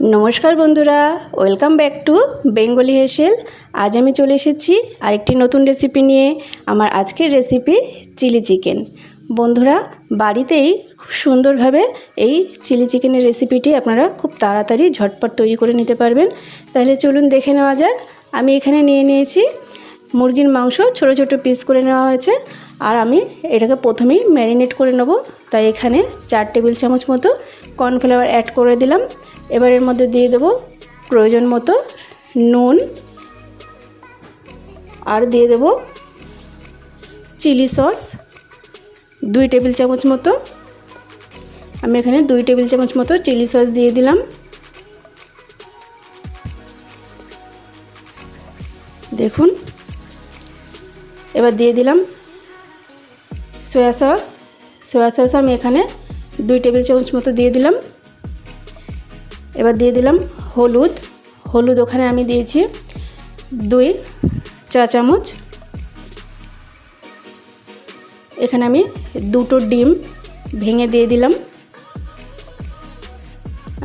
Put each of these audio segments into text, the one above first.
নমস্কার বন্ধুরা welcome back to Bengali Heshel আজ আমি চলে এসেছি আরেকটি নতুন রেসিপি নিয়ে, আমার আজকের রেসিপি চিলি চিকেন বন্ধুরা, বাড়িতেই খুব সুন্দরভাবে এই চিলি চিকেনের রেসিপিটি আপনারা খুব তাড়াতাড়ি ঝটপট তৈরি করে নিতে পারবেন। তাহলে চলুন দেখে নেওয়া যাক। আমি এখানে নিয়ে নিয়েছি মুরগির মাংস, ছোট ছোট পিস করে নেওয়া হয়েছে। আর আমি এটাকে প্রথমেই ম্যারিনেট করে নেব। তাই এখানে চার টেবিল চামচ মতো কর্নফ্লাওয়ার অ্যাড করে দিলাম। এবার এর মধ্যে দিয়ে দেবো প্রয়োজন মতো নুন আর দিয়ে দেব চিলি সস দুই টেবিল চামচ মতো। আমি এখানে দুই টেবিল চামচ মতো চিলি সস দিয়ে দিলাম। দেখুন, এবার দিয়ে দিলাম সয়া সস। সয়া সস আমি এখানে দুই টেবিল চামচ মতো দিয়ে দিলাম। এবার দিয়ে দিলাম হলুদ। হলুদ ওখানে আমি দিয়েছি দুই চা চামচ। এখানে আমি দুটো ডিম ভেঙে দিয়ে দিলাম।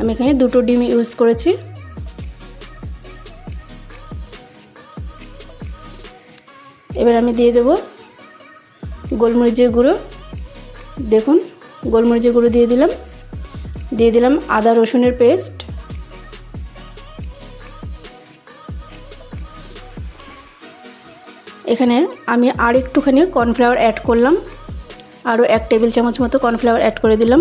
আমি এখানে দুটো ডিম ইউজ করেছি। এবার আমি দিয়ে দেব গোলমরিচের গুঁড়ো। দেখুন, গোলমরিচের গুঁড়ো দিয়ে দিলাম। দিয়ে দিলাম আদা রসুনের পেস্ট। এখানে আমি আর একটুখানি কর্নফ্লাওয়ার অ্যাড করলাম। আরও এক টেবিল চামচ মতো কর্নফ্লাওয়ার অ্যাড করে দিলাম।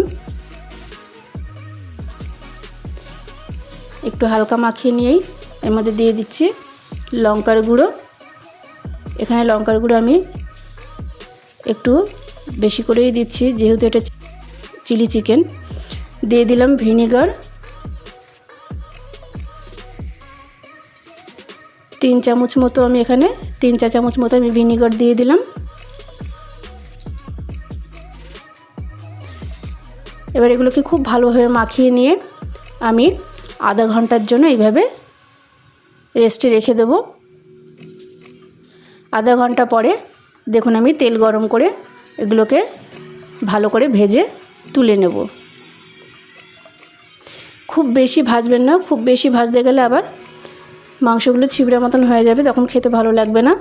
একটু হালকা মাখিয়ে নিয়েই এর মধ্যে দিয়ে দিচ্ছি লঙ্কার গুঁড়ো। এখানে লঙ্কার গুঁড়ো আমি একটু বেশি করেই দিচ্ছি, যেহেতু এটা চিলি চিকেন। দিয়ে দিলাম ভিনিগার। তিন চামচ মতো আমি এখানে, তিন চা চামচ মতো আমি ভিনিগার দিয়ে দিলাম। এবার এগুলোকে খুব ভালোভাবে মাখিয়ে নিয়ে আমি আধা ঘণ্টার জন্য এইভাবে রেস্টে রেখে দেব। আধা ঘণ্টা পরে দেখুন আমি তেল গরম করে এগুলোকে ভালো করে ভেজে তুলে নেব। খুব বেশি ভাজবেন না, খুব বেশি ভাজতে গেলে আবার মাংসগুলো ছিবড়া মতন হয়ে যাবে, তখন খেতে ভালো লাগবে না।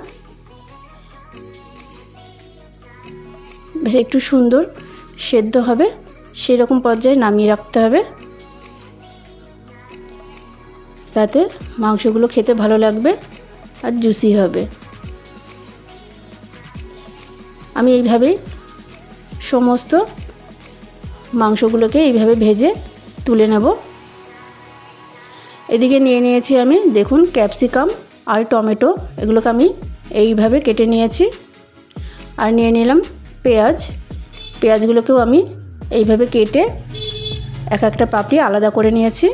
বেশ একটু সুন্দর, সেদ্ধ হবে সেই রকম পর্যায়ে নামিয়ে রাখতে হবে। তাতে মাংসগুলো খেতে ভালো লাগবে আর জুসি হবে। আমি এইভাবেই সমস্ত মাংসগুলোকে এইভাবে ভেজে তুলে নেব। এদিকে নিয়ে নিয়েছি আমি, দেখুন, ক্যাপসিকাম আর টমেটো, এগুলোকে আমি এইভাবে কেটে নিয়েছি। আর নিয়ে নিলাম পেঁয়াজ। পেঁয়াজগুলোকেও আমি এইভাবে কেটে এক একটা পাপড়ি আলাদা করে নিয়েছি।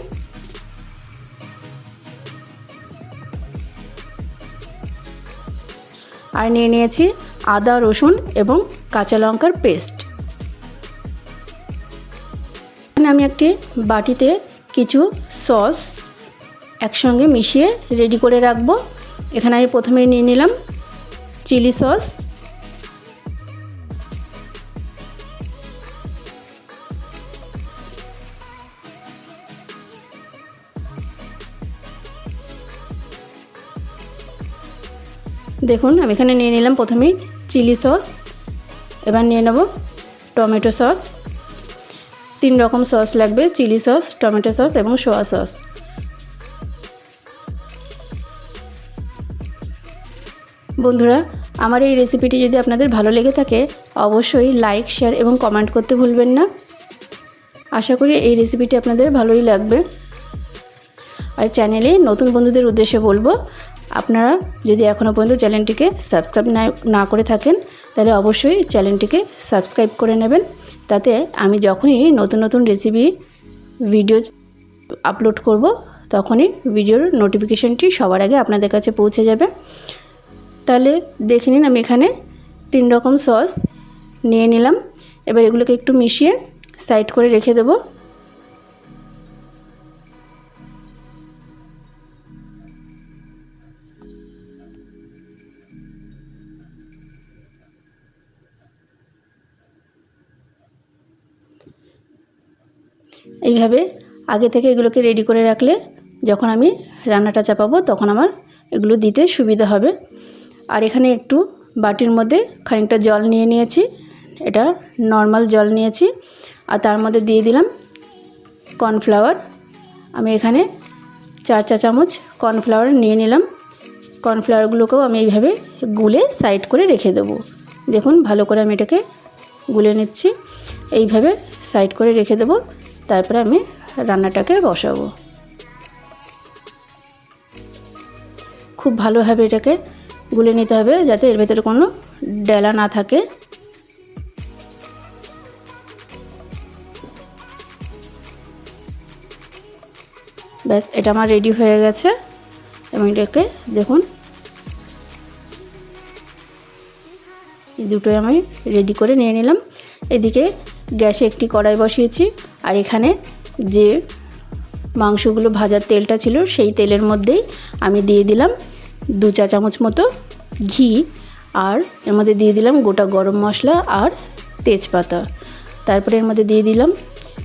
আর নিয়ে নিয়েছি আদা, রসুন এবং কাঁচা লঙ্কার পেস্ট। এখানে আমি একটি বাটিতে কিছু সস একসঙ্গে মিশিয়ে রেডি করে রাখব। এখানে আমি প্রথমে নিয়ে নিলাম চিলি সস। দেখুন, আমি এখানে নিয়ে নিলাম প্রথমেই চিলি সস। এবার নিয়ে নেব টমেটো সস। তিন রকম সস লাগবে, চিলি সস, টমেটো সস এবং সোয়া সস। বন্ধুরা, আমার এই রেসিপিটি যদি আপনাদের ভালো লেগে থাকে, অবশ্যই লাইক শেয়ার এবং কমেন্ট করতে ভুলবেন না। আশা করি এই রেসিপিটি আপনাদের ভালোই লাগবে। আর চ্যানেলে নতুন বন্ধুদের উদ্দেশ্যে বলব, আপনারা যদি এখনও পর্যন্ত চ্যানেলটিকে সাবস্ক্রাইব না করে থাকেন, তাহলে অবশ্যই চ্যানেলটিকে সাবস্ক্রাইব করে নেবেন। তাতে আমি যখনই নতুন নতুন রেসিপি ভিডিও আপলোড করব, তখনই ভিডিওর নোটিফিকেশনটি সবার আগে আপনাদের কাছে পৌঁছে যাবে। তাহলে দেখে নিন, আমি এখানে তিন রকম সস নিয়ে নিলাম। এবার এগুলোকে একটু মিশিয়ে সাইড করে রেখে দেবো। এইভাবে আগে থেকে এগুলোকে রেডি করে রাখলে যখন আমি রান্নাটা চাপাবো, তখন আমার এগুলো দিতে সুবিধা হবে। আর এখানে একটু বাটির মধ্যে খানিকটা জল নিয়ে নিয়েছি। এটা নর্মাল জল নিয়েছি। আর তার মধ্যে দিয়ে দিলাম কর্নফ্লাওয়ার। আমি এখানে চার চা চামচ কর্নফ্লাওয়ার নিয়ে নিলাম। কর্নফ্লাওয়ারগুলোকেও আমি এইভাবে গুলে সাইড করে রেখে দেবো। দেখুন, ভালো করে আমি এটাকে গুলে নিচ্ছি। এইভাবে সাইড করে রেখে দেবো। তারপরে আমি রান্নাটাকে বসাবো। খুব ভালোভাবে এটাকে গুলে নিতে হবে যাতে এর ভেতরে কোনো ডেলা না থাকে। ব্যাস, এটা আমার রেডি হয়ে গেছে। এবং এটাকে দেখুন দুটোই আমি রেডি করে নিয়ে নিলাম। এদিকে গ্যাসে একটি কড়াই বসিয়েছি, আর এখানে যে মাংসগুলো ভাজার তেলটা ছিল সেই তেলের মধ্যেই আমি দিয়ে দিলাম। দু চা চামচ মতো ঘি আর এর মধ্যে দিয়ে দিলাম গোটা গরম মশলা আর তেজপাতা। তারপরে এর মধ্যে দিয়ে দিলাম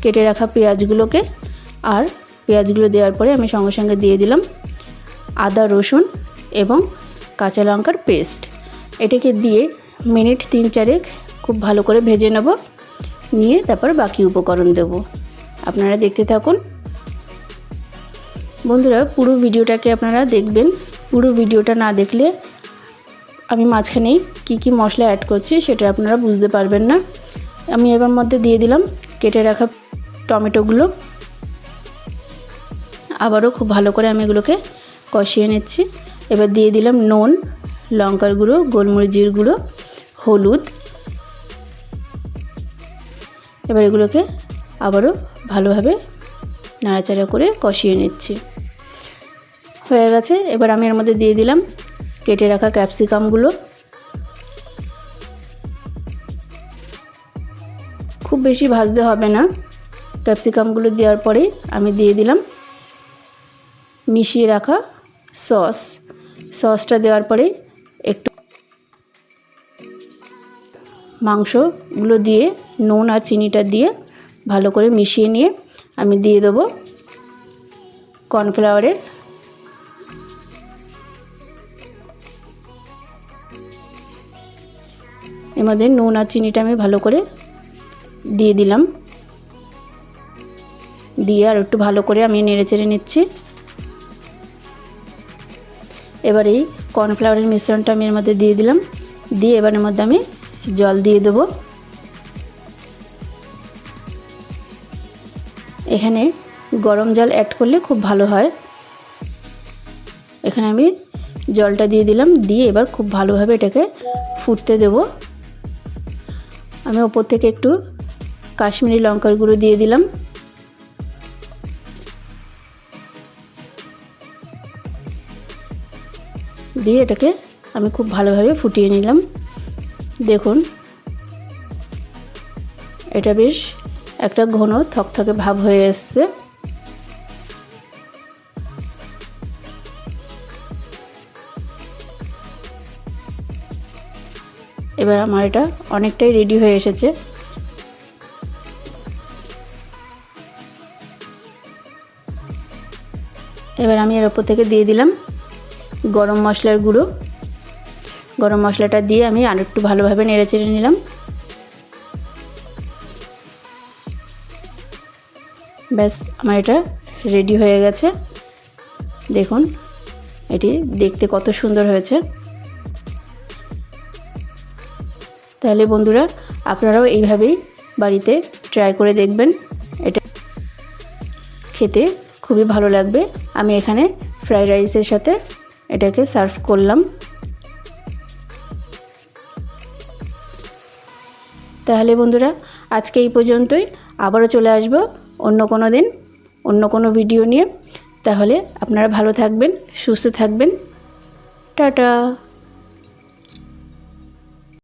কেটে রাখা পেঁয়াজগুলোকে আর পেঁয়াজগুলো দেওয়ার পরে আমি সঙ্গে সঙ্গে দিয়ে দিলাম আদা, রসুন এবং কাঁচা লঙ্কার পেস্ট। এটাকে দিয়ে মিনিট তিন চারেক খুব ভালো করে ভেজে নেব, নিয়ে তারপর বাকি উপকরণ দেব। আপনারা দেখতে থাকুন। বন্ধুরা, পুরো ভিডিওটাকে আপনারা দেখবেন। পুরো ভিডিওটা না দেখলে আমি মাঝখানেই কি কি মশলা অ্যাড করছি সেটা আপনারা বুঝতে পারবেন না। আমি এবার মধ্যে দিয়ে দিলাম, কেটে রাখা টমেটোগুলো। আবারও খুব ভালো করে আমি এগুলোকে কষিয়ে নিচ্ছি। এবার দিয়ে দিলাম নুন, লঙ্কার গুঁড়ো, গোলমরিচের গুঁড়ো, হলুদ। এবার এগুলোকে আবারও ভালোভাবে নাড়াচাড়া করে কষিয়ে নিচ্ছি। হয়ে গেছে। এবার আমি এর মধ্যে দিয়ে দিলাম কেটে রাখা ক্যাপসিকামগুলো। খুব বেশি ভাজতে হবে না। ক্যাপসিকামগুলো দেওয়ার পরেই আমি দিয়ে দিলাম মিশিয়ে রাখা সস। সসটা দেওয়ার পরে একটু মাংসগুলো দিয়ে, নুন আর চিনিটা দিয়ে ভালো করে মিশিয়ে নিয়ে আমি দিয়ে দেবো কর্নফ্লাওয়ারের এর মধ্যে নুন আর চিনিটা আমি ভালো করে দিয়ে দিলাম। দিয়ে আর একটু ভালো করে আমি নেড়ে চেড়ে নিচ্ছি। এবার এই কর্নফ্লাওয়ারের মিশ্রণটা আমি এর মধ্যে দিয়ে দিলাম। দিয়ে এবার এর মধ্যে আমি জল দিয়ে দেবো। এখানে গরম জল অ্যাড করলে খুব ভালো হয়। এখানে আমি জলটা দিয়ে দিলাম। দিয়ে এবার খুব ভালোভাবে এটাকে ফুটতে দেব। আমি ওপর থেকে একটু কাশ্মীরি লঙ্কার গুঁড়ো দিয়ে দিলাম। দিয়ে এটাকে আমি খুব ভালোভাবে ফুটিয়ে নিলাম। দেখুন, এটা বেশ একটা ঘন থকথকে ভাব হয়ে এসছে। এবার আমার এটা অনেকটাই রেডি হয়ে এসেছে। এবার আমি এর ওপর থেকে দিয়ে দিলাম গরম মশলার গুঁড়ো। গরম মশলাটা দিয়ে আমি আর একটু ভালোভাবে নেড়ে চেড়ে নিলাম। ব্যাস, আমার এটা রেডি হয়ে গেছে। দেখুন, এটি দেখতে কত সুন্দর হয়েছে। তাহলে বন্ধুরা, আপনারাও এইভাবেই বাড়িতে ট্রাই করে দেখবেন। এটা খেতে খুবই ভালো লাগবে। আমি এখানে ফ্রাইড রাইসের সাথে এটাকে সার্ভ করলাম। তাহলে বন্ধুরা, আজকে এই পর্যন্তই। আবারও চলে আসব অন্য কোনো দিন, অন্য কোনো ভিডিও নিয়ে। তাহলে আপনারা ভালো থাকবেন, সুস্থ থাকবেন। টাটা!